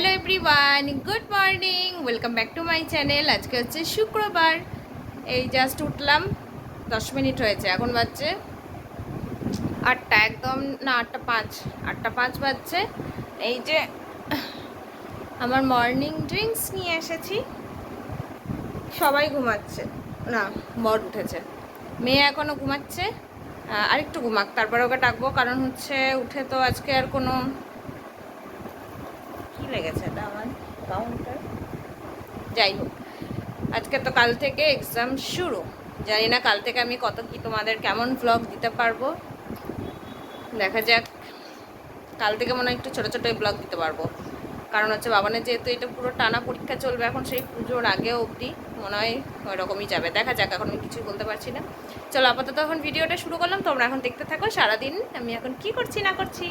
Hello everyone good morning welcome back to my channel আজকে হচ্ছে শুক্রবার। এই জাস্ট উঠলাম। দশ মিনিট হয়েছে। এখন বাজছে আটটা, একদম না, আটটা পাঁচ। আটটা পাঁচ বাজছে। এই যে আমার মর্নিং ড্রিঙ্কস নিয়ে এসেছি। সবাই ঘুমাচ্ছে। না, বর উঠেছে। মেয়ে এখনও ঘুমাচ্ছে। আরেকটু ঘুমাক, তারপরে ওকে ডাকবো। কারণ হচ্ছে উঠে তো আজকে আর কোনো কি লেগেছে এটা আমার কাউন্টার যাই হোক, আজকে তো কাল থেকে এক্সাম শুরু। জানি না কাল থেকে আমি কত কি তোমাদের কেমন ব্লগ দিতে পারব। দেখা যাক, কাল থেকে মনে হয় একটু ছোটো ছোটোই ব্লগ দিতে পারব। কারণ হচ্ছে বাবানের যেহেতু এটা পুরো টানা পরীক্ষা চলবে, এখন সেই পুজোর আগে অবধি মনে হয় ওই রকমই যাবে। দেখা যাক, এখন আমি কিছুই বলতে পারছি না। চলো আপাতত এখন ভিডিওটা শুরু করলাম। তোমরা এখন দেখতে থাকো, সারাদিন আমি এখন কি করছি না করছি।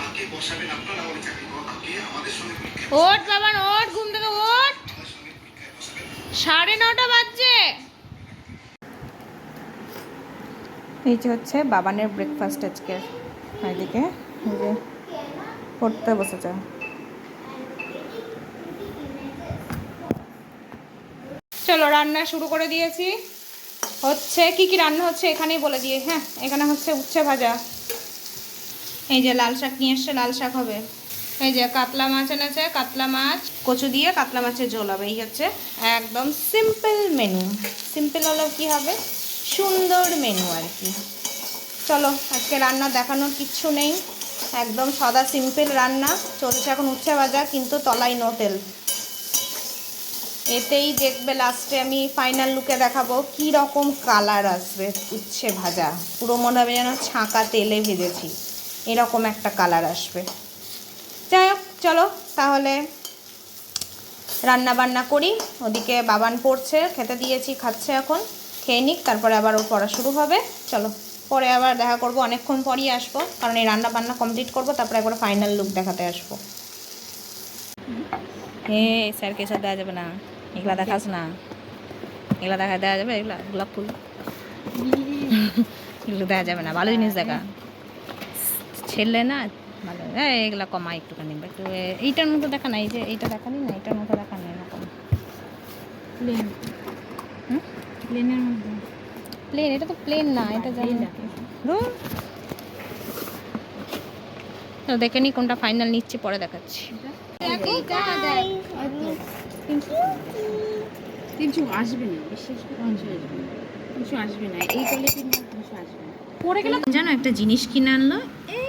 কাকে বসাবেন আপনারা বলে চাকরি করো কাকে আমাদের সঙ্গে ওঠ বাবান ওঠ ঘুম থেকে ওঠ। বসাবেন। সাড়ে নটা বাজছে। এই যে হচ্ছে বাবানের ব্রেকফাস্ট আজকে। এদিকে এই যে পড়তে বসেছে। চলো রান্না শুরু করে দিয়েছি। হচ্ছে কি কি রান্না হচ্ছে এখানেই বলে দিয়ে হ্যাঁ? এখানে হচ্ছে উচ্ছে ভাজা। এই যে লাল শাক নিয়ে এসছে, লাল শাক হবে। এই যে কাতলা মাছ এনেছে, কাতলা মাছ, কচু দিয়ে কাতলা মাছের ঝোল হবে। এই হচ্ছে একদম সিম্পল মেনু সিম্পল হলেও কি হবে? সুন্দর মেনু আর কি। চলো, আজকে রান্না দেখানোর কিচ্ছু নেই। একদম সাদা সিম্পল রান্না। চলছে এখন উচ্ছে ভাজা, কিন্তু তলাই নো তেল। এতেই দেখবে লাস্টে আমি ফাইনাল লুকে দেখাবো কি রকম কালার আসবে উচ্ছে ভাজা। পুরো মনে হবে যেন ছাঁকা তেলে ভেজেছি। এরকম একটা কালার আসবে। যাই হোক চলো তাহলে রান্না বান্না করি। ওদিকে বাবান পড়ছে, খেতে দিয়েছি, খাচ্ছে এখন। খেয়ে নিক, তারপরে আবার ওর পড়া শুরু হবে। চলো, পরে আবার দেখা করব, অনেকক্ষণ পরই আসব। কারণ এই রান্না বান্না কমপ্লিট করব, তারপরে একবার ফাইনাল লুক দেখাতে আসব। হে স্যারকে এসব দেওয়া যাবে না? এগুলা দেখাস না। এগুলা দেখা দেওয়া যাবে, এগুলা গোলাপ ফুল। এগুলো দেওয়া যাবে না, ভালো জিনিস দেখা। ছেলে না ভালো এই এগুলা কমা একটুখানি একটু এইটার মতো দেখা না এই যে এইটা দেখানি না এইটার মতো দেখা নেই এরকম। প্লেন প্লেনের মধ্যে। প্লেন এটা তো প্লেন না এটা জানি না। তো দেখে নি কোনটা ফাইনাল নিচ্ছি পরে দেখাচ্ছি। তিনশো আসবে না বিশ্বাস করে আসবে না। তিনশো আসবে না এই কোয়ালিটির আসবে না। পরে গেলাম জানো একটা জিনিস কিনে আনলো? দেখো কি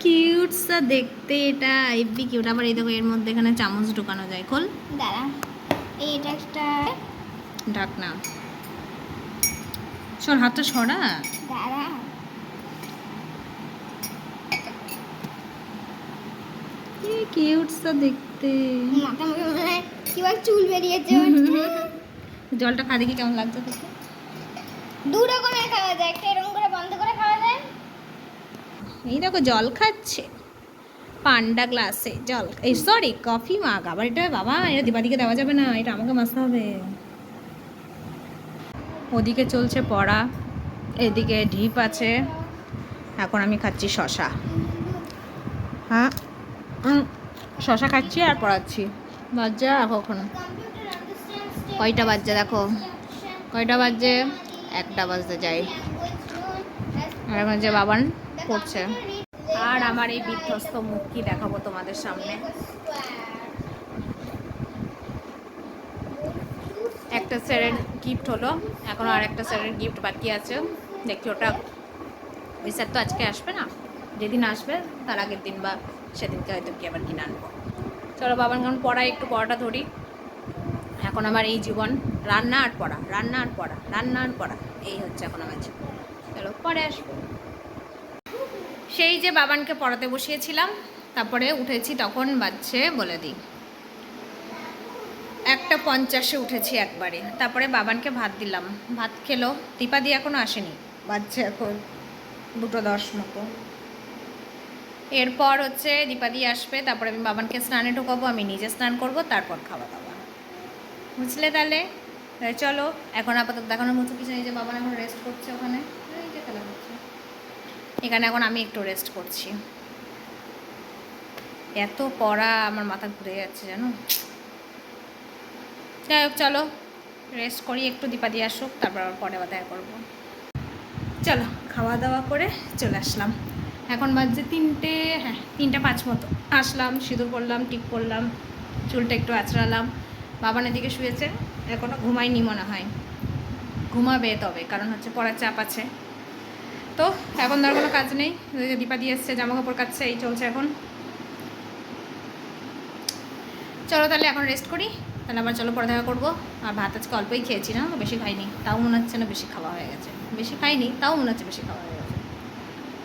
কিউট সা দেখতে এটা এফবি কিউট আবার এই দেখো এর মধ্যে এখানে চামচ ঢুকানো যায় খোল। দাঁড়া এইটা একটা ঢাক না সর হাতটা সরা। দাঁড়া। কি কিউট সা দেখতে। মাথা মুখে চুল বেরিয়েছে। জলটা খা দেখি কেমন লাগছে দেখে দু রকমের খাওয়া যায় একটা এরকম করে বন্ধ করে খাওয়া যায় এই দেখো জল খাচ্ছে। পান্ডা গ্লাসে জল এই সরি কফি মাগ আবার এটা বাবা, এটা দিবাদিকে দেওয়া যাবে না, এটা আমাকে মাসতে হবে। ওদিকে চলছে পড়া, এদিকে ঢিপ আছে, এখন আমি খাচ্ছি শশা। হ্যাঁ শশা খাচ্ছি আর পড়াচ্ছি। বাজ্যা কখন। কয়টা বাজছে দেখো? কয়টা বাজছে? একটা বাজতে যাই আর এখন যে বাবান পড়ছে আর আমার এই বিধ্বস্ত মুখ কি দেখাবো তোমাদের সামনে। একটা স্যারের গিফট হলো। এখনও আর একটা স্যারের গিফট বাকি আছে। দেখি ওটা। ওই স্যার তো আজকে আসবে না? যেদিন আসবে, তার আগের দিন বা সেদিনকে হয়তো কি আবার কিনে আনব। চলো বাবার কারণ পড়ায়, একটু পড়াটা ধরি। এখন আমার এই জীবন, রান্না আর পড়া, রান্না আর পড়া, রান্না আর পড়া, এই হচ্ছে এখন আমার জীবন। চলো, পরে আসব। সেই যে বাবানকে পড়াতে বসিয়েছিলাম, তারপরে উঠেছি তখন বাজছে বলে দিই। একটা পঞ্চাশে উঠেছি একবারে। তারপরে বাবানকে ভাত দিলাম। ভাত খেলো। দীপাদি এখনও আসেনি। বাজছে এখন দুটো দশ মতো। এরপর হচ্ছে দীপাদি আসবে। তারপরে আমি বাবানকে স্নানে ঢোকাবো, আমি নিজে স্নান করব, তারপর খাওয়া দাওয়া। বুঝলে তাহলে? চলো, এখন আপাতত দেখানোর মতো কিছু নেই যে বাবান এখন রেস্ট করছে ওখানে। এখানে এখন আমি একটু রেস্ট করছি। এত পড়া আমার মাথা ঘুরে যাচ্ছে জানো? যাই হোক, চলো রেস্ট করি, একটু দীপা দিয়ে আসুক, তারপর আবার পরে দেখা করব। চলো, খাওয়া দাওয়া করে চলে আসলাম। এখন বাজছে তিনটে হ্যাঁ তিনটে পাঁচ মতো। আসলাম, সিঁদুর করলাম টিপ করলাম চুলটা একটু আঁচড়ালাম। বাবানের দিকে শুয়েছে এখনও ঘুমায়নি মনে হয়। ঘুমাবে তবে, কারণ হচ্ছে পড়ার চাপ আছে। তো এখন ধর কোনো কাজ নেই দীপা দিয়ে এসছে জামা কাপড় কাচ্ছে এই চলছে এখন। চলো তাহলে এখন রেস্ট করি, তাহলে আবার চলো পরে দেখা করব। আর ভাত আজকে অল্পই খেয়েছি না বেশি খাইনি। তাও মনে হচ্ছে না বেশি খাওয়া হয়ে গেছে। বেশি খাইনি, তাও মনে হচ্ছে বেশি খাওয়া হয়ে গেছে।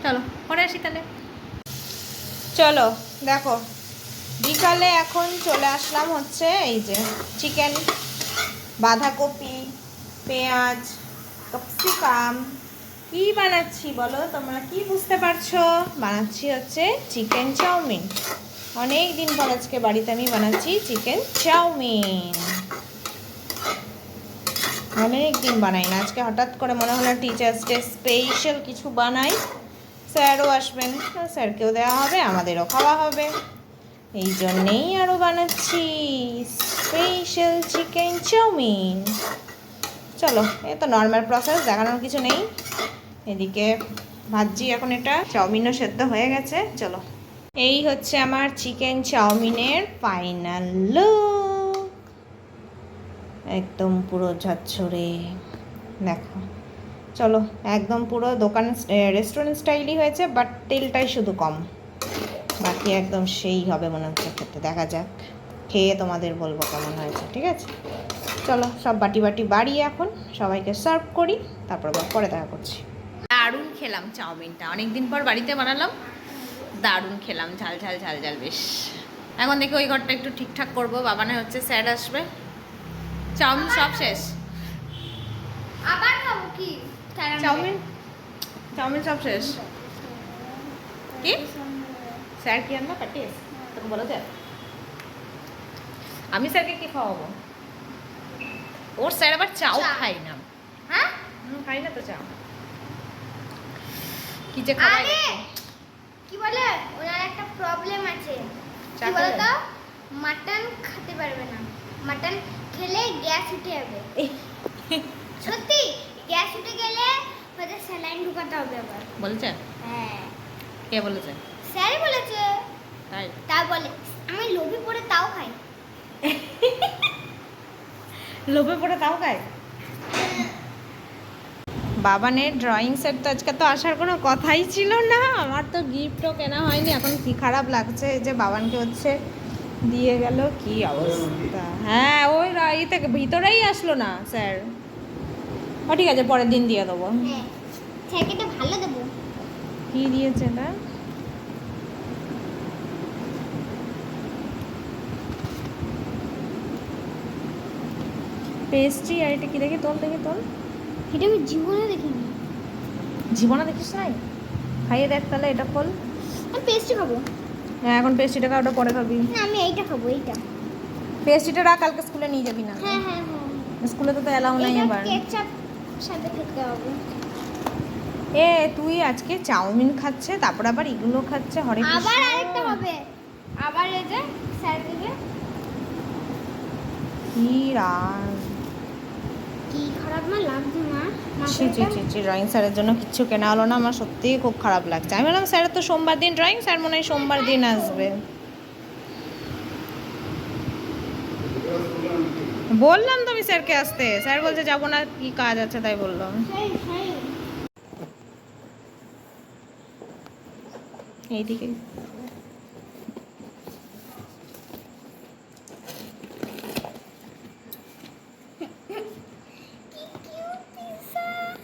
চলো, পরে আসি তাহলে। চলো, দেখো, বিকালে এখন চলে আসলাম হচ্ছে এই যে চিকেন বাঁধাকপি, পেঁয়াজ ক্যাপসিকাম কি বানাচ্ছি বলো? তোমরা কি বুঝতে পারছ? বানাচ্ছি হচ্ছে চিকেন চাউমিন। অনেক দিন পর আজকে বাড়িতে আমি বানাচ্ছি চিকেন চাউমিন। অনেক দিন বানাই না। আজকে হঠাৎ করে মনে হলো টিচার্স ডে স্পেশাল কিছু বানাই। স্যারও আসবেন। স্যারকেও দেওয়া হবে, আমাদেরও খাওয়া হবে। এই জন্যেই আরও বানাচ্ছি স্পেশাল চিকেন চাউমিন। চলো, এ তো নর্মাল প্রসেস দেখানোর কিছু নেই। এদিকে ভাজি এখন এটা চাউমিনও সেদ্ধ হয়ে গেছে, চলো। এই হচ্ছে আমার চিকেন চাউমিনের ফাইনাল লুক। একদম পুরো ঝরঝরে, দেখো। চলো, একদম পুরো দোকান রেস্টুরেন্ট স্টাইলই হয়েছে বাট তেলটাই শুধু কম। বাকি একদম সেই হবে মনে হচ্ছে খেতে, দেখা যাক। খেয়ে তোমাদের বলব কেমন হয়েছে, ঠিক আছে? চলো, সব বাটি বাটি বাড়ি এখন সবাইকে সার্ভ করি, তারপর পরে দেখা করছি। খেলাম চাউমিনটা। অনেকদিন পর বাড়িতে বানালাম দারুণ খেলাম ঝাল ঝাল ঝাল ঝাল বেশ। এখন দেখি ওই ঘরটা একটু ঠিকঠাক করব বাবানে হচ্ছে স্যার আসবে। চাউমিন সব শেষ। আবার খাব কি? চাউমিন? চাউমিন সব শেষ। কি? স্যার কি আনবা প্যাটিস তোকে বলো স্যার। আমি স্যারকে কি খাওয়াবো? ওর স্যার আবার চাও খাই না। হ্যাঁ? খাই না তো চা। কি যে আরে! কি বলে? ওনার একটা প্রবলেম আছে। কি? বলতো? মাটন খেতে পারবে না। মাটন খেলে গ্যাস উঠে যাবে। সত্যি? গ্যাস উঠে গেলে হয়তো স্যালাইন ঢুকাতে হবে আবার। বলেছে? হ্যাঁ। কে বলেছে? স্যারই বলেছে। তাই? তা বলে। আমি লোভে পড়ে তাও খাই। লোভে পড়ে তাও খায়? বাবানের ড্রয়িং সেট তো আজকে তো আসার কোনো কথাই ছিল না। আমার তো গিফটও কেনা হয়নি এখন কি খারাপ লাগছে যে বাবানকে হচ্ছে দিয়ে গেল কি অবস্থা? হ্যাঁ ওই রা- থেকে ভিতরেই আসলো না স্যার। ও ঠিক আছে পরের দিন দিয়ে দেবো। হ্যাঁ ভালো দেবো। কি দিয়েছে না? পেস্ট্রি আর এটা কি দেখি তোল দেখি তোল। এটা আমি জীবনে দেখিনি। জীবনে দেখিস নাই? খাইয়ে দেখ তাহলে এটা খোল। আমি পেস্ট্রি খাব? হ্যাঁ এখন পেস্ট্রিটা খা ওটা পরে খাবি। না আমি এইটা খাব এইটা। পেস্ট্রিটা রাখ কালকে স্কুলে নিয়ে যাবি না। হ্যাঁ হ্যাঁ হ্যাঁ। স্কুলে তো তো এলাও নাই এটা এবার। কেচাপ সাথে খেতে হবে। এ তুই আজকে চাউমিন খাচ্ছে তারপর আবার এগুলো খাচ্ছে হরে। আবার আরেকটা হবে। আবার এই যে স্যার দেবে। কি রাগ কি খারাপ না লাগছে মা ছি ছি ছি ছি ড্রয়িং স্যারের জন্য কিচ্ছু কেনা হলো না আমার সত্যিই খুব খারাপ লাগছে। আমি বললাম স্যারের তো সোমবার দিন ড্রয়িং স্যার মনে হয় সোমবার দিন আসবে। বললাম তো আমি স্যারকে আসতে। স্যার বলছে যাব না কি কাজ আছে? তাই বললাম। এইদিকে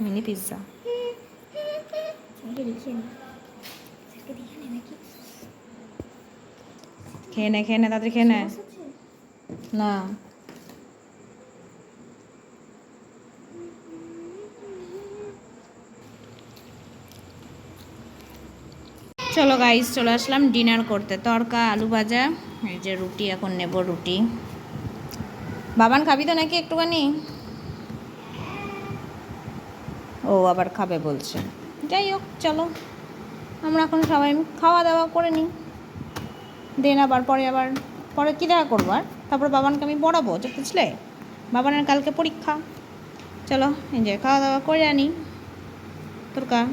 মিনি পিৎজা। খেয়ে নে খেয়ে নে খেয়ে নে। না। চলো গাইস চলে আসলাম ডিনার করতে। তরকা আলু ভাজা এই যে রুটি এখন নেব রুটি। বাবান খাবি তো নাকি একটুখানি? ও আবার খাবে বলছে। যাই হোক, চলো। আমরা এখন সবাই খাওয়া দাওয়া করে নিই। দেন আবার পরে আবার, পরে কী দেখা করব আর? তারপর বাবানকে আমি পড়াবো, যে বুঝলে? বাবানের কালকে পরীক্ষা। চলো এনজয় খাওয়া দাওয়া করে আনি। তোর কা